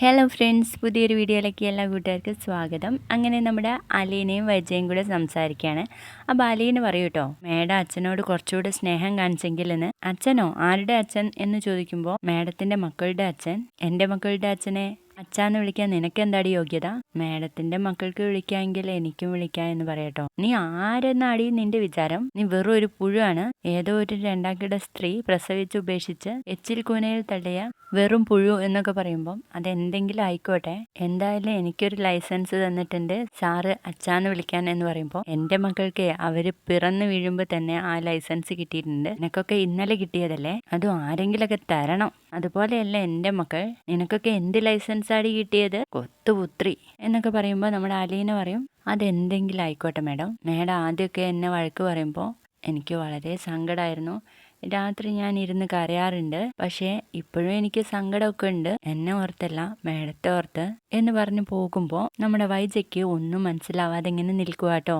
Hello friends പുതിയൊരു വീഡിയോയിലേക്ക് എല്ലാ കൂട്ടുകാർക്കും സ്വാഗതം. അങ്ങനെ നമ്മുടെ അലീനയും വജയും കൂടെ സംസാരിക്കുകയാണ്. അപ്പോൾ അലീന പറയൂ കേട്ടോ മേഡം അച്ഛനോട് കുറച്ചുകൂടെ സ്നേഹം കാണിച്ചെങ്കിലെന്ന്. അച്ഛനോ? ആരുടെ അച്ഛൻ എന്ന് ചോദിക്കുമ്പോൾ മേഡത്തിന്റെ മക്കളുടെ അച്ഛൻ എന്റെ മക്കളുടെ അച്ഛനെ? അച്ഛാന്ന് വിളിക്കാൻ നിനക്ക് എന്താടി യോഗ്യത? മേഡത്തിന്റെ മക്കൾക്ക് വിളിക്കാമെങ്കിൽ എനിക്കും വിളിക്കാം എന്ന് പറയട്ടോ. നീ ആരെന്നാടി നിന്റെ വിചാരം? നീ വെറും ഒരു പുഴുവാണ്. ഏതോ ഒരു രണ്ടാക്കിട സ്ത്രീ പ്രസവിച്ച് ഉപേക്ഷിച്ച് എച്ചിൽ കൂനയിൽ തള്ളിയ വെറും പുഴു എന്നൊക്കെ പറയുമ്പം അതെന്തെങ്കിലും ആയിക്കോട്ടെ. എന്തായാലും എനിക്കൊരു ലൈസൻസ് തന്നിട്ടുണ്ട് സാറ് അച്ഛാന്ന് വിളിക്കാൻ എന്ന് പറയുമ്പോൾ എന്റെ മക്കൾക്ക് അവർ പിറന്നു വീഴുമ്പോൾ തന്നെ ആ ലൈസൻസ് കിട്ടിയിട്ടുണ്ട്. നിനക്കൊക്കെ ഇന്നലെ കിട്ടിയതല്ലേ? അതും ആരെങ്കിലൊക്കെ തരണം. അതുപോലെയല്ല എന്റെ മക്കൾ. നിനക്കൊക്കെ എന്ത് ലൈസൻസ് ആടി കിട്ടിയത്? കൊത്തുപുത്രി എന്നൊക്കെ പറയുമ്പോൾ നമ്മുടെ അലീന പറയും അതെന്തെങ്കിലും ആയിക്കോട്ടെ മാഡം. മാഡം ആദ്യമൊക്കെ എന്നെ വഴക്ക് പറയുമ്പോൾ എനിക്ക് വളരെ സങ്കടമായിരുന്നു രാത്രി ഞാൻ ഇരുന്ന് കരയാറുണ്ട്. പക്ഷേ ഇപ്പോഴും എനിക്ക് സങ്കടമൊക്കെ ഉണ്ട്. എന്നെ ഓർത്തല്ല മേഡത്തെ ഓർത്ത് എന്ന് പറഞ്ഞ് പോകുമ്പോൾ നമ്മുടെ വൈജയ്ക്ക് ഒന്നും മനസ്സിലാവാതെ ഇങ്ങനെ നിൽക്കുക കേട്ടോ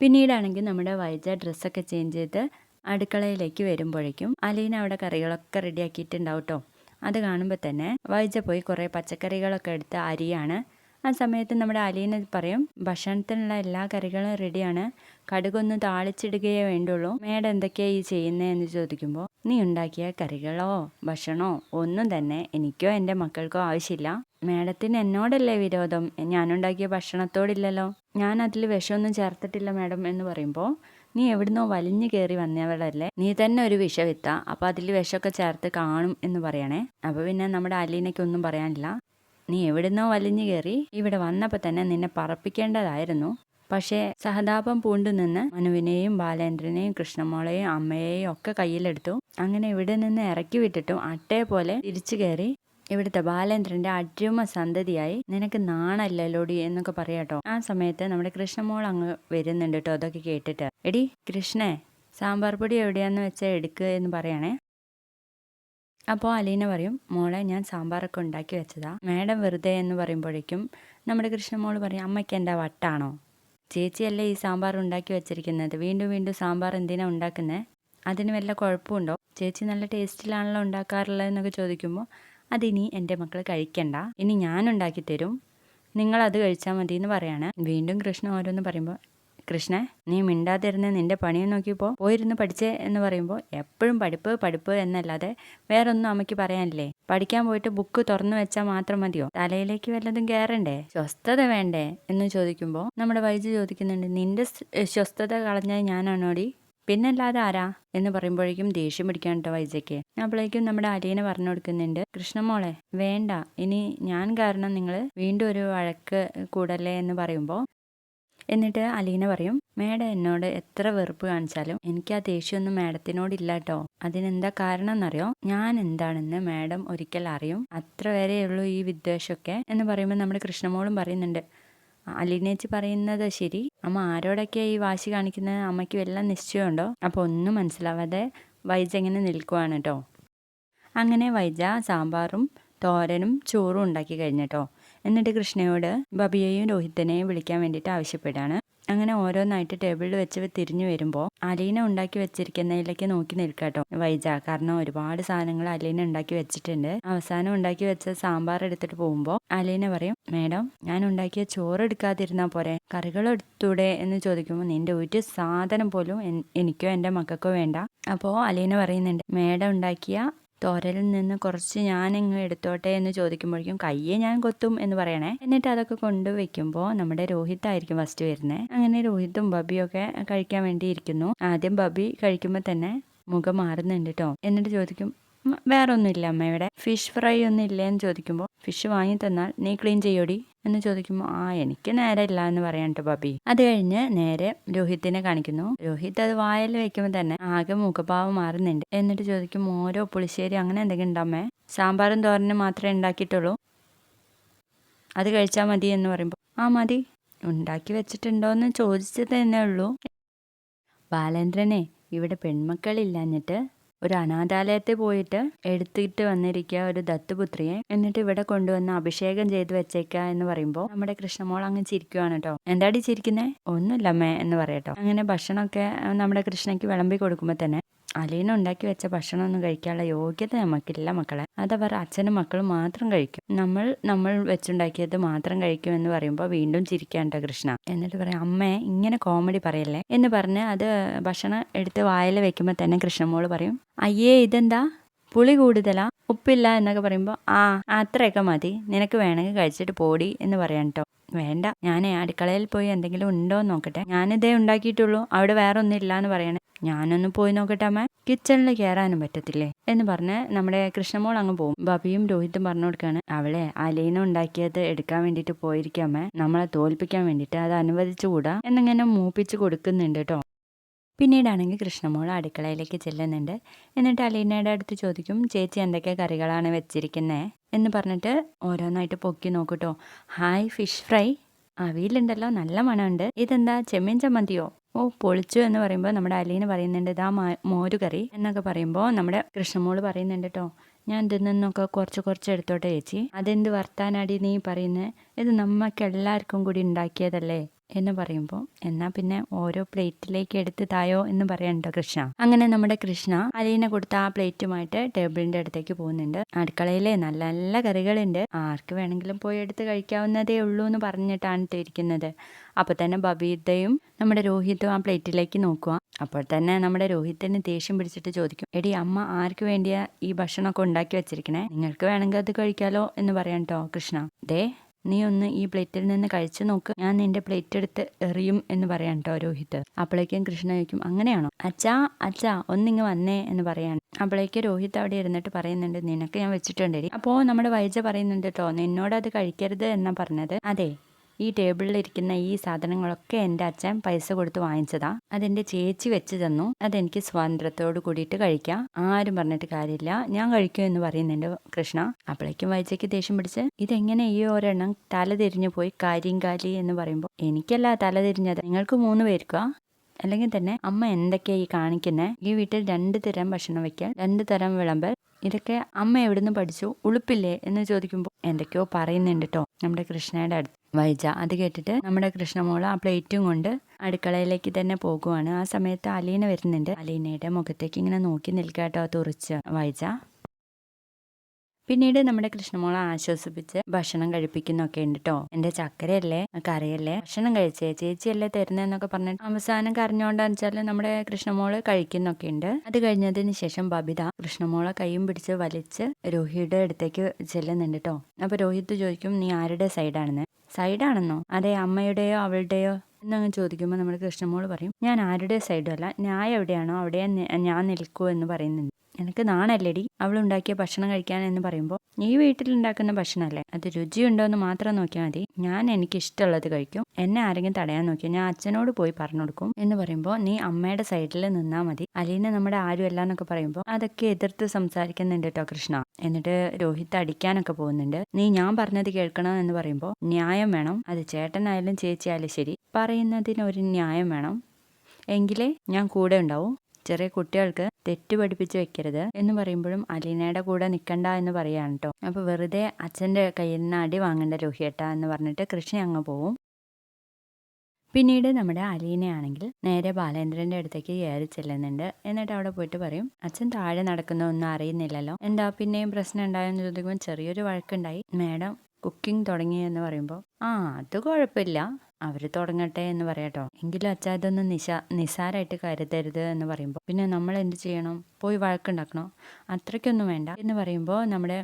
പിന്നീടാണെങ്കിൽ നമ്മുടെ വൈജ ഡ്രസ്സൊക്കെ ചേഞ്ച് ചെയ്ത് അടുക്കളയിലേക്ക് വരുമ്പോഴേക്കും അലീന അവിടെ കറികളൊക്കെ റെഡിയാക്കിയിട്ടുണ്ടാവും കേട്ടോ അത് കാണുമ്പോൾ തന്നെ വൈജ പോയി കുറേ പച്ചക്കറികളൊക്കെ എടുത്ത് അരിയാണ്. ആ സമയത്ത് നമ്മുടെ അലീന പറയും ഭക്ഷണത്തിനുള്ള എല്ലാ കറികളും റെഡിയാണ്. കടുകൊന്ന് താളിച്ചിടുകയേ വേണ്ടുള്ളൂ. മേഡം എന്തൊക്കെയാണ് ഈ ചെയ്യുന്നതെന്ന് ചോദിക്കുമ്പോൾ നീ ഉണ്ടാക്കിയ കറികളോ ഭക്ഷണമോ ഒന്നും തന്നെ എനിക്കോ എന്റെ മക്കൾക്കോ ആവശ്യമില്ല. മേഡത്തിന് എന്നോടല്ലേ വിരോധം? ഞാനുണ്ടാക്കിയ ഭക്ഷണത്തോടില്ലല്ലോ. ഞാൻ അതിൽ വിഷമൊന്നും ചേർത്തിട്ടില്ല മേഡം എന്ന് പറയുമ്പോൾ നീ എവിടുന്നോ വലിഞ്ഞു കയറി വന്നവളല്ലേ നീ തന്നെ ഒരു വിഷവിത്ത. അപ്പോൾ അതിൽ വിഷമൊക്കെ ചേർത്ത് കാണും എന്ന് പറയണേ. അപ്പോൾ പിന്നെ നമ്മുടെ അലീനയ്ക്കൊന്നും പറയാനില്ല. നീ എവിടുന്നോ വലിഞ്ഞു കയറി ഇവിടെ വന്നപ്പോൾ തന്നെ നിന്നെ പറപ്പിക്കേണ്ടതായിരുന്നു. പക്ഷേ സഹതാപം പൂണ്ടു നിന്ന് മനുവിനെയും ബാലേന്ദ്രനെയും കൃഷ്ണമോളെയും അമ്മയെയും ഒക്കെ കയ്യിലെടുത്തു. അങ്ങനെ ഇവിടെ നിന്ന് ഇറക്കി വിട്ടിട്ടും അട്ടേ പോലെ തിരിച്ചു കയറി ഇവിടുത്തെ ബാലേന്ദ്രന്റെ അടിമ സന്തതിയായി നിനക്ക് നാണല്ലല്ലോടി എന്നൊക്കെ പറയാട്ടോ ആ സമയത്ത് നമ്മുടെ കൃഷ്ണമോൾ അങ്ങ് വരുന്നുണ്ട് കേട്ടോ അതൊക്കെ കേട്ടിട്ട്. എടി കൃഷ്ണേ സാമ്പാർ പൊടി എവിടെയാന്ന് വെച്ചാൽ എടുക്കുക എന്ന് പറയണേ. അപ്പോൾ അലീന പറയും മോളെ ഞാൻ സാമ്പാറൊക്കെ ഉണ്ടാക്കി വെച്ചതാ. മാഡം വെറുതെ എന്ന് പറയുമ്പോഴേക്കും നമ്മുടെ കൃഷ്ണമോൾ പറയും അമ്മയ്ക്ക് എന്താ വട്ടാണോ? ചേച്ചിയല്ലേ ഈ സാമ്പാർ ഉണ്ടാക്കി വെച്ചിരിക്കുന്നത്. വീണ്ടും വീണ്ടും സാമ്പാർ എന്തിനാ ഉണ്ടാക്കുന്നത് അതിന് വല്ല കുഴപ്പമുണ്ടോ? ചേച്ചി നല്ല ടേസ്റ്റിലാണല്ലോ ഉണ്ടാക്കാറുള്ളത് എന്നൊക്കെ ചോദിക്കുമ്പോൾ അതിനി എന്റെ മക്കൾ കഴിക്കണ്ട. ഇനി ഞാൻ ഉണ്ടാക്കി തരും. നിങ്ങളത് കഴിച്ചാൽ മതി എന്ന് പറയാണ്. വീണ്ടും കൃഷ്ണ ഓരോന്ന് പറയുമ്പോൾ കൃഷ്ണ നീ മിണ്ടാതിരുന്ന് നിന്റെ പണിയെ നോക്കിയപ്പോൾ പോയിരുന്ന് പഠിച്ചേ എന്ന് പറയുമ്പോൾ എപ്പോഴും പഠിപ്പ് പഠിപ്പ് എന്നല്ലാതെ വേറൊന്നും അമ്മയ്ക്ക് പറയാനില്ലേ? പഠിക്കാൻ പോയിട്ട് ബുക്ക് തുറന്നു വെച്ചാൽ മാത്രം മതിയോ? തലയിലേക്ക് വല്ലതും കയറണ്ടേ സ്വസ്ഥത വേണ്ടേ? എന്ന് ചോദിക്കുമ്പോൾ നമ്മുടെ വൈദ്യു ചോദിക്കുന്നുണ്ട് നിന്റെ സ്വസ്ഥത കളഞ്ഞാൽ ഞാനാണോടി? പിന്നല്ലാതെ ആരാ എന്ന് പറയുമ്പോഴേക്കും ദേഷ്യം പിടിക്കാൻ കേട്ടോ വൈജയ്ക്ക്. അപ്പോഴേക്കും നമ്മുടെ അലീന പറഞ്ഞു കൊടുക്കുന്നുണ്ട് കൃഷ്ണമോളെ വേണ്ട. ഇനി ഞാൻ കാരണം നിങ്ങൾ വീണ്ടും ഒരു വഴക്ക് കൂടല്ലേ എന്ന് പറയുമ്പോൾ എന്നിട്ട് അലീന പറയും മേഡം എന്നോട് എത്ര വെറുപ്പ് കാണിച്ചാലും എനിക്ക് ആ ദേഷ്യമൊന്നും മേഡത്തിനോടില്ല കേട്ടോ. അതിനെന്താ കാരണം എന്നറിയോ ഞാൻ എന്താണെന്ന് മേഡം ഒരിക്കൽ അറിയും. അത്ര വരെയുള്ളൂ ഈ വിദ്വേഷമൊക്കെ. എന്ന് പറയുമ്പോൾ നമ്മുടെ കൃഷ്ണമോളും പറയുന്നുണ്ട് അലീനേച്ചി പറയുന്നത് ശരി. അമ്മ ആരോടൊക്കെയാ ഈ വാശി കാണിക്കുന്നത്? അമ്മയ്ക്ക് വല്ല നിശ്ചയമുണ്ടോ? അപ്പോൾ ഒന്നും മനസ്സിലാവാതെ വൈജ ഇങ്ങനെ നിൽക്കുവാണ് കേട്ടോ അങ്ങനെ വൈജ സാമ്പാറും തോരനും ചോറും ഉണ്ടാക്കി കഴിഞ്ഞിട്ടോ എന്നിട്ട് കൃഷ്ണയോട് ബബിയെയും രോഹിത്തിനെയും വിളിക്കാൻ വേണ്ടിയിട്ട് ആവശ്യപ്പെടുകയാണ്. അങ്ങനെ ഓരോന്നായിട്ട് ടേബിളിൽ വെച്ച് തിരിഞ്ഞു വരുമ്പോൾ അലീന ഉണ്ടാക്കി വെച്ചിരിക്കുന്നതിലേക്ക് നോക്കി നിൽക്കാട്ടോ വൈജ കാരണം ഒരുപാട് സാധനങ്ങൾ അലീന ഉണ്ടാക്കി വെച്ചിട്ടുണ്ട്. അവസാനം ഉണ്ടാക്കി വെച്ച സാമ്പാർ എടുത്തിട്ട് പോകുമ്പോൾ അലീന പറയും മേഡം ഞാൻ ഉണ്ടാക്കിയ ചോറ് എടുക്കാതിരുന്നാൽ പോരെ. കറികൾ എടുത്തൂടെ? എന്ന് ചോദിക്കുമ്പോൾ നിന്റെ ഒരു സാധനം പോലും എനിക്കോ എന്റെ മക്കൾക്കോ വേണ്ട. അപ്പോൾ അലീന പറയുന്നുണ്ട് മേഡം ഉണ്ടാക്കിയ തോരലിൽ നിന്ന് കുറച്ച് ഞാനിങ്ങ് എടുത്തോട്ടെ എന്ന് ചോദിക്കുമ്പോഴേക്കും കയ്യെ ഞാൻ കൊത്തും എന്ന് പറയണേ. എന്നിട്ട് അതൊക്കെ കൊണ്ടുവയ്ക്കുമ്പോൾ നമ്മുടെ രോഹിത് ആയിരിക്കും ഫസ്റ്റ് വരുന്നത് അങ്ങനെ രോഹിത്തും ഒക്കെ കഴിക്കാൻ വേണ്ടി ഇരിക്കുന്നു. ആദ്യം ബബി കഴിക്കുമ്പോൾ തന്നെ മുഖം മാറുന്നുണ്ട് കേട്ടോ എന്നിട്ട് ചോദിക്കും വേറെ ഒന്നുമില്ല അമ്മ ഇവിടെ. ഫിഷ് ഫ്രൈ ഒന്നും ഇല്ലേ എന്ന് ചോദിക്കുമ്പോൾ ഫിഷ് വാങ്ങി തന്നാൽ നീ ക്ലീൻ ചെയ്യോടി? എന്ന് ചോദിക്കുമ്പോൾ ആ എനിക്ക് നേരെ ഇല്ല എന്ന് പറയാനിട്ട് ബബി അത് കഴിഞ്ഞ് നേരെ രോഹിത്തിനെ കാണിക്കുന്നു. രോഹിത് അത് വായിൽ വെക്കുമ്പോൾ തന്നെ ആകെ മുഖഭാവം മാറുന്നുണ്ട്. എന്നിട്ട് ചോദിക്കും ഓരോ പുളിശ്ശേരി അങ്ങനെ എന്തെങ്കിലും ഉണ്ടാമേ സാമ്പാറും തോരനും മാത്രമേ ഉണ്ടാക്കിയിട്ടുള്ളൂ. അത് കഴിച്ചാൽ മതി എന്ന് പറയുമ്പോൾ ആ മതി. ഉണ്ടാക്കി വെച്ചിട്ടുണ്ടോയെന്ന് ചോദിച്ചത് തന്നെ ഉള്ളൂ. ബാലേന്ദ്രനെ ഇവിടെ പെൺമക്കളില്ലാഞ്ഞിട്ട് ഒരു അനാഥാലയത്തിൽ പോയിട്ട് എടുത്തിട്ട് വന്നിരിക്കുക ഒരു ദത്തുപുത്രിയെ എന്നിട്ട് ഇവിടെ കൊണ്ടുവന്ന് അഭിഷേകം ചെയ്ത് വെച്ചേക്ക എന്ന് പറയുമ്പോൾ നമ്മുടെ കൃഷ്ണമോൾ അങ്ങ് ചിരിക്കുവാണ് കേട്ടോ. എന്താടി ചിരിക്കുന്നേ? ഒന്നുമില്ലമ്മേ എന്ന് പറയട്ടോ അങ്ങനെ ഭക്ഷണമൊക്കെ നമ്മുടെ കൃഷ്ണയ്ക്ക് വിളമ്പി കൊടുക്കുമ്പോൾ തന്നെ അലീന ഉണ്ടാക്കി വെച്ച ഭക്ഷണമൊന്നും കഴിക്കാനുള്ള യോഗ്യത നമുക്കില്ല മക്കളെ. അതവർ അച്ഛനും മക്കളും മാത്രം കഴിക്കും. നമ്മൾ നമ്മൾ വെച്ചുണ്ടാക്കിയത് മാത്രം കഴിക്കും എന്ന് പറയുമ്പോൾ വീണ്ടും ചിരിക്കാണ്ട കൃഷ്ണ? എന്നിട്ട് പറയാം അമ്മേ ഇങ്ങനെ കോമഡി പറയല്ലേ? എന്ന് പറഞ്ഞ് അത് ഭക്ഷണം എടുത്ത് വായിൽ വെക്കുമ്പോൾ തന്നെ കൃഷ്ണമോൾ പറയും അയ്യേ ഇതെന്താ? പുളി കൂടുതലാ? ഉപ്പില്ല? എന്നൊക്കെ പറയുമ്പോൾ ആ അത്രയൊക്കെ മതി. നിനക്ക് വേണമെങ്കിൽ കഴിച്ചിട്ട് പോടി എന്ന് പറയാം വേണ്ട. ഞാൻ അടുക്കളയിൽ പോയി എന്തെങ്കിലും ഉണ്ടോ എന്ന് നോക്കട്ടെ. ഞാനിതേ ഉണ്ടാക്കിയിട്ടുള്ളൂ. അവിടെ വേറെ ഒന്നും ഇല്ല എന്ന് പറയണേ. ഞാനൊന്ന് പോയി നോക്കട്ടെ അമ്മ. കിച്ചണിൽ കയറാനും പറ്റത്തില്ലേ? എന്ന് പറഞ്ഞ് നമ്മുടെ കൃഷ്ണമോൾ അങ്ങ് പോകും ബബിയും രോഹിത്തും പറഞ്ഞു കൊടുക്കാണ് അവളെ അലീന ഉണ്ടാക്കിയത് എടുക്കാൻ വേണ്ടിയിട്ട് പോയിരിക്കാമേ നമ്മളെ തോൽപ്പിക്കാൻ വേണ്ടിട്ട് അത് അനുവദിച്ചുകൂടാ എന്നിങ്ങനെ മൂപ്പിച്ച് കൊടുക്കുന്നുണ്ട് കേട്ടോ. പിന്നീടാണെങ്കിൽ കൃഷ്ണമോൾ അടുക്കളയിലേക്ക് ചെല്ലുന്നുണ്ട്. എന്നിട്ട് അലീനയുടെ അടുത്ത് ചോദിക്കും ചേച്ചി എന്തൊക്കെ കറികളാണ് വെച്ചിരിക്കുന്നത് എന്ന് പറഞ്ഞിട്ട് ഓരോന്നായിട്ട് പൊക്കി നോക്കൂട്ടോ ഹായ് ഫിഷ് ഫ്രൈ. അവിയിലുണ്ടല്ലോ നല്ല മണമുണ്ട്. ഇതെന്താ ചെമ്മീൻ ചമ്മന്തിയോ? ഓ പൊളിച്ചു എന്ന് പറയുമ്പോൾ നമ്മുടെ അലീന പറയുന്നുണ്ട് ഇതാ മോരുകറി എന്നൊക്കെ പറയുമ്പോൾ നമ്മുടെ കൃഷ്ണമോൾ പറയുന്നുണ്ട് കേട്ടോ ഞാൻ ഇതിൽ നിന്നൊക്കെ കുറച്ച് കുറച്ച് എടുത്തോട്ടെ ചേച്ചി. അതെന്ത് വർത്താനാടി നീ പറയുന്നത് ഇത് നമുക്ക് എല്ലാവർക്കും കൂടി ഉണ്ടാക്കിയതല്ലേ? എന്ന് പറയുമ്പോൾ എന്നാ പിന്നെ ഓരോ പ്ലേറ്റിലേക്ക് എടുത്ത് തായോ എന്ന് പറയണ്ടോ കൃഷ്ണ? അങ്ങനെ നമ്മുടെ കൃഷ്ണ അലീന കൊടുത്ത ആ പ്ലേറ്റുമായിട്ട് ടേബിളിന്റെ അടുത്തേക്ക് പോകുന്നുണ്ട്. അടുക്കളയിലെ നല്ല നല്ല കറികളുണ്ട്. ആർക്ക് വേണമെങ്കിലും പോയി എടുത്ത് കഴിക്കാവുന്നതേ ഉള്ളൂ എന്ന് പറഞ്ഞിട്ടാണ് ഇട്ടിരിക്കുന്നത് അപ്പോൾ തന്നെ ബബീതയും നമ്മുടെ രോഹിത്തും ആ പ്ലേറ്റിലേക്ക് നോക്കുക അപ്പോൾ തന്നെ നമ്മുടെ രോഹിത്തിന് ദേഷ്യം പിടിച്ചിട്ട് ചോദിക്കും എടി അമ്മ ആർക്ക് വേണ്ടിയാ ഈ ഭക്ഷണമൊക്കെ ഉണ്ടാക്കി വെച്ചിരിക്കണേ? നിങ്ങൾക്ക് വേണമെങ്കിൽ അത് കഴിക്കാലോ എന്ന് പറയാം കേട്ടോ കൃഷ്ണ. ദേ നീ ഒന്ന് ഈ പ്ലേറ്റിൽ നിന്ന് കഴിച്ചു നോക്ക്. ഞാൻ നിന്റെ പ്ലേറ്റ് എടുത്ത് എറിയും എന്ന് പറയാൻ കേട്ടോ രോഹിത്. അപ്പോഴേക്കും കൃഷ്ണ ചോദിക്കും അങ്ങനെയാണോ? അച്ഛാ അച്ഛാ ഒന്നിങ്ങ് വന്നേ എന്ന് പറയാണ്. അപ്പോഴേക്ക് രോഹിത് അവിടെ ഇരുന്നിട്ട് പറയുന്നുണ്ട് നിനക്ക് ഞാൻ വെച്ചിട്ടുണ്ടേ അപ്പോ നമ്മുടെ വൈജ പറയുന്നുണ്ട് കേട്ടോ നിന്നോട് അത് കഴിക്കരുത് എന്നാ പറഞ്ഞത്. അതെ ഈ ടേബിളിൽ ഇരിക്കുന്ന ഈ സാധനങ്ങളൊക്കെ എന്റെ അച്ഛൻ പൈസ കൊടുത്ത് വാങ്ങിച്ചതാ. അതെന്റെ ചേച്ചി വെച്ച് തന്നു. അതെനിക്ക് സ്വാതന്ത്ര്യത്തോട് കൂടിയിട്ട് കഴിക്കാം. ആരും പറഞ്ഞിട്ട് കാര്യമില്ല. ഞാൻ കഴിക്കും എന്ന് പറയുന്നുണ്ട് കൃഷ്ണ. അപ്പോഴേക്കും വൈജയ്ക്ക് ദേഷ്യം പിടിച്ച് ഇതെങ്ങനെ ഈ ഒരെണ്ണം തല തിരിഞ്ഞു പോയി കാര്യം കാലി എന്ന് പറയുമ്പോൾ എനിക്കല്ല തല തിരിഞ്ഞത് നിങ്ങൾക്ക് മൂന്ന് പേർക്കാ? അല്ലെങ്കിൽ തന്നെ അമ്മ എന്തൊക്കെയാണ് ഈ കാണിക്കുന്നത് ഈ വീട്ടിൽ രണ്ട് തരം ഭക്ഷണം വയ്ക്കാൻ രണ്ട് തരം വിളമ്പൽ ഇതൊക്കെ അമ്മ എവിടുന്ന് പഠിച്ചു? ഉളുപ്പില്ലേ? എന്ന് ചോദിക്കുമ്പോൾ എന്തൊക്കെയോ പറയുന്നുണ്ട് കേട്ടോ നമ്മുടെ കൃഷ്ണയുടെ അടുത്ത്. വൈജ അത് കേട്ടിട്ട് നമ്മുടെ കൃഷ്ണമോൾ ആ പ്ലേറ്റും കൊണ്ട് അടുക്കളയിലേക്ക് തന്നെ പോകുവാണ്. ആ സമയത്ത് അലീന വരുന്നുണ്ട്. അലീനയുടെ മുഖത്തേക്ക് ഇങ്ങനെ നോക്കി നിൽക്കാട്ടോ തുറച്ച്. വൈജ പിന്നീട് നമ്മുടെ കൃഷ്ണമോളെ ആശ്വസിപ്പിച്ച് ഭക്ഷണം കഴിപ്പിക്കുന്നൊക്കെ ഉണ്ട് കേട്ടോ എന്റെ ചക്കരയല്ലേ? കറിയല്ലേ? ഭക്ഷണം കഴിച്ചേ? ചേച്ചിയല്ലേ തരുന്നതെന്നൊക്കെ പറഞ്ഞിട്ട് അവസാനം കരഞ്ഞോണ്ടാന്ന് വെച്ചാൽ നമ്മുടെ കൃഷ്ണമോൾ കഴിക്കുന്നൊക്കെ ഉണ്ട്. അത് കഴിഞ്ഞതിന് ശേഷം ബബിത കൃഷ്ണമോളെ കൈയും പിടിച്ച് വലിച്ച് രോഹിയുടെ അടുത്തേക്ക് ചെല്ലുന്നുണ്ട് കേട്ടോ അപ്പൊ രോഹിത് ചോദിക്കും നീ ആരുടെ സൈഡാണെന്ന്? സൈഡാണെന്നോ? അതെ അമ്മയുടെയോ അവളുടെയോ? എന്നങ്ങ് ചോദിക്കുമ്പോൾ നമ്മുടെ കൃഷ്ണമോൾ പറയും ഞാൻ ആരുടെ സൈഡും അല്ല. ഞാൻ എവിടെയാണോ അവിടെ ഞാൻ നിൽക്കൂ എന്ന് പറയുന്നുണ്ട്. എനിക്ക് നാണല്ലേടി അവൾ ഉണ്ടാക്കിയ ഭക്ഷണം കഴിക്കാൻ എന്ന് പറയുമ്പോൾ നീ വീട്ടിൽ ഉണ്ടാക്കുന്ന ഭക്ഷണമല്ലേ അത് രുചിയുണ്ടോ എന്ന് മാത്രം നോക്കിയാൽ മതി. ഞാൻ എനിക്ക് ഇഷ്ടമുള്ളത് കഴിക്കും. എന്നെ ആരെങ്കിലും തടയാൻ നോക്കിയാൽ ഞാൻ അച്ഛനോട് പോയി പറഞ്ഞു കൊടുക്കും എന്ന് പറയുമ്പോൾ നീ അമ്മയുടെ സൈഡിൽ നിന്നാൽ മതി. അലീന നമ്മുടെ ആരുമല്ല എന്നൊക്കെ പറയുമ്പോൾ അതൊക്കെ എതിർത്ത് സംസാരിക്കുന്നുണ്ട് കേട്ടോ കൃഷ്ണ. എന്നിട്ട് രോഹിത് അടിക്കാനൊക്കെ പോകുന്നുണ്ട്. നീ ഞാൻ പറഞ്ഞത് കേൾക്കണം എന്ന് പറയുമ്പോൾ ന്യായം വേണം. അത് ചേട്ടനായാലും ചേച്ചിയായാലും ശരി. പറയുന്നതിന് ഒരു ന്യായം വേണം. എങ്കിലേ ഞാൻ കൂടെ ഉണ്ടാവും. ചെറിയ കുട്ടികൾക്ക് തെറ്റ് പഠിപ്പിച്ച് വെക്കരുത് എന്ന് പറയുമ്പോഴും അലീനയുടെ കൂടെ നിൽക്കണ്ട എന്ന് പറയാണ് കേട്ടോ അപ്പോൾ വെറുതെ അച്ഛന്റെ കയ്യിൽ നിന്ന് അടി വാങ്ങേണ്ട രോഹിയേട്ട എന്ന് പറഞ്ഞിട്ട് കൃഷ്ണ അങ്ങ് പോവും. പിന്നീട് നമ്മുടെ അലീനയാണെങ്കിൽ നേരെ ബാലേന്ദ്രന്റെ അടുത്തേക്ക് കയറി ചെല്ലുന്നുണ്ട്. എന്നിട്ട് അവിടെ പോയിട്ട് പറയും അച്ഛൻ താഴെ നടക്കുന്ന ഒന്നും അറിയുന്നില്ലല്ലോ. എന്താ പിന്നെയും പ്രശ്നം ഉണ്ടായെന്ന് ചോദിക്കുമ്പോൾ ചെറിയൊരു വഴക്കുണ്ടായി. മാഡം കുക്കിംഗ് തുടങ്ങി എന്ന് പറയുമ്പോൾ ആ അത് കുഴപ്പമില്ല. അവർ തുടങ്ങട്ടെ എന്ന് പറയാട്ടോ എങ്കിലും അച്ഛാ ഇതൊന്നും നിശാ നിസാരായിട്ട് കരുതരുത് എന്ന് പറയുമ്പോൾ പിന്നെ നമ്മൾ എന്ത് ചെയ്യണം? പോയി വഴക്കുണ്ടാക്കണോ? അത്രയ്ക്കൊന്നും വേണ്ട. എന്ന് പറയുമ്പോൾ നമ്മുടെ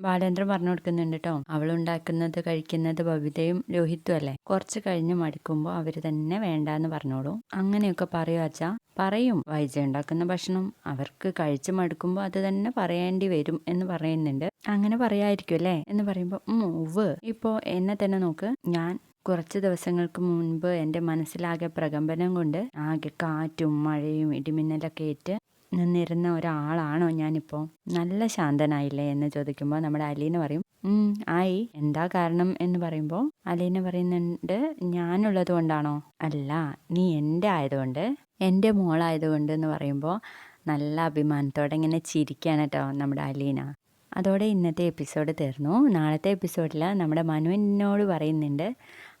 ബാലേന്ദ്രൻ പറഞ്ഞു കൊടുക്കുന്നുണ്ട് കേട്ടോ അവളുണ്ടാക്കുന്നത് കഴിക്കുന്നത് ബബിതയും രോഹിത്തും അല്ലേ? കുറച്ച് കഴിഞ്ഞ് മടുക്കുമ്പോൾ അവർ തന്നെ വേണ്ട എന്ന് പറഞ്ഞോളൂ. അങ്ങനെയൊക്കെ പറയൂ അച്ഛാ. പറയും. വൈജ ഉണ്ടാക്കുന്ന ഭക്ഷണം അവർക്ക് കഴിച്ച് മടുക്കുമ്പോൾ അത് തന്നെ പറയേണ്ടി വരും എന്ന് പറയുന്നുണ്ട്. അങ്ങനെ പറയായിരിക്കും അല്ലേ? എന്ന് പറയുമ്പോൾ ഉവ് ഇപ്പോൾ എന്നെ തന്നെ നോക്ക്. ഞാൻ കുറച്ച് ദിവസങ്ങൾക്ക് മുൻപ് എന്റെ മനസ്സിലാകെ പ്രകമ്പനം കൊണ്ട് ആകെ കാറ്റും മഴയും ഇടിമിന്നലൊക്കെ ഏറ്റ് നിന്നിരുന്ന ഒരാളാണോ ഞാനിപ്പോൾ നല്ല ശാന്തനായില്ലേ എന്ന് ചോദിക്കുമ്പോൾ നമ്മുടെ അലീന പറയും ആയി. എന്താ കാരണം? എന്ന് പറയുമ്പോൾ അലീന പറയുന്നുണ്ട് ഞാനുള്ളത് കൊണ്ടാണോ? അല്ല നീ എന്റെ ആയതുകൊണ്ട് എന്റെ മോളായതുകൊണ്ട് എന്ന് പറയുമ്പോൾ നല്ല അഭിമാനത്തോടെ ഇങ്ങനെ ചിരിക്കുകയാണ് കേട്ടോ നമ്മുടെ അലീന. അതോടെ ഇന്നത്തെ എപ്പിസോഡ് തീർന്നു. നാളത്തെ എപ്പിസോഡിൽ നമ്മുടെ മനുവിനോട് പറയുന്നുണ്ട്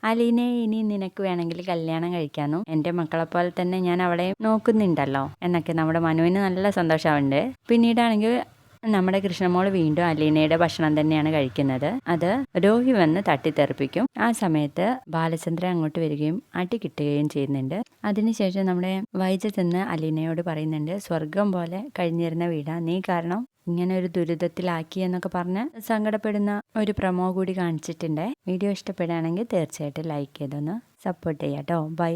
അലീനെ ഇനി നിനക്ക് വേണമെങ്കിൽ കല്യാണം കഴിക്കാന്നു എന്റെ മക്കളെ പോലെ തന്നെ ഞാൻ അവളെ നോക്കുന്നുണ്ടല്ലോ എന്നൊക്കെ നമ്മുടെ മനുവിന് നല്ല സന്തോഷമുണ്ട്. പിന്നീടാണെങ്കിൽ നമ്മുടെ കൃഷ്ണമോൾ വീണ്ടും അലീനയുടെ ഭക്ഷണം തന്നെയാണ് കഴിക്കുന്നത്. അത് രോഹി വന്ന് തട്ടിത്തെറിപ്പിക്കും. ആ സമയത്ത് ബാലചന്ദ്രൻ അങ്ങോട്ട് വരികയും അടി കിട്ടുകയും ചെയ്യുന്നുണ്ട്. അതിനുശേഷം നമ്മുടെ വൈദ്യത്തിന്ന് അലീനയോട് പറയുന്നുണ്ട് സ്വർഗം പോലെ കഴിഞ്ഞിരുന്ന വീടാ. നീ കാരണം ഇങ്ങനെ ഒരു ദുരിതത്തിലാക്കി എന്നൊക്കെ പറഞ്ഞ് സങ്കടപ്പെടുന്ന ഒരു പ്രൊമോ കൂടി കാണിച്ചിട്ടുണ്ട്. വീഡിയോ ഇഷ്ടപ്പെടുകയാണെങ്കിൽ തീർച്ചയായിട്ടും ലൈക്ക് ചെയ്തൊന്ന് സപ്പോർട്ട് ചെയ്യാം കേട്ടോ ബൈ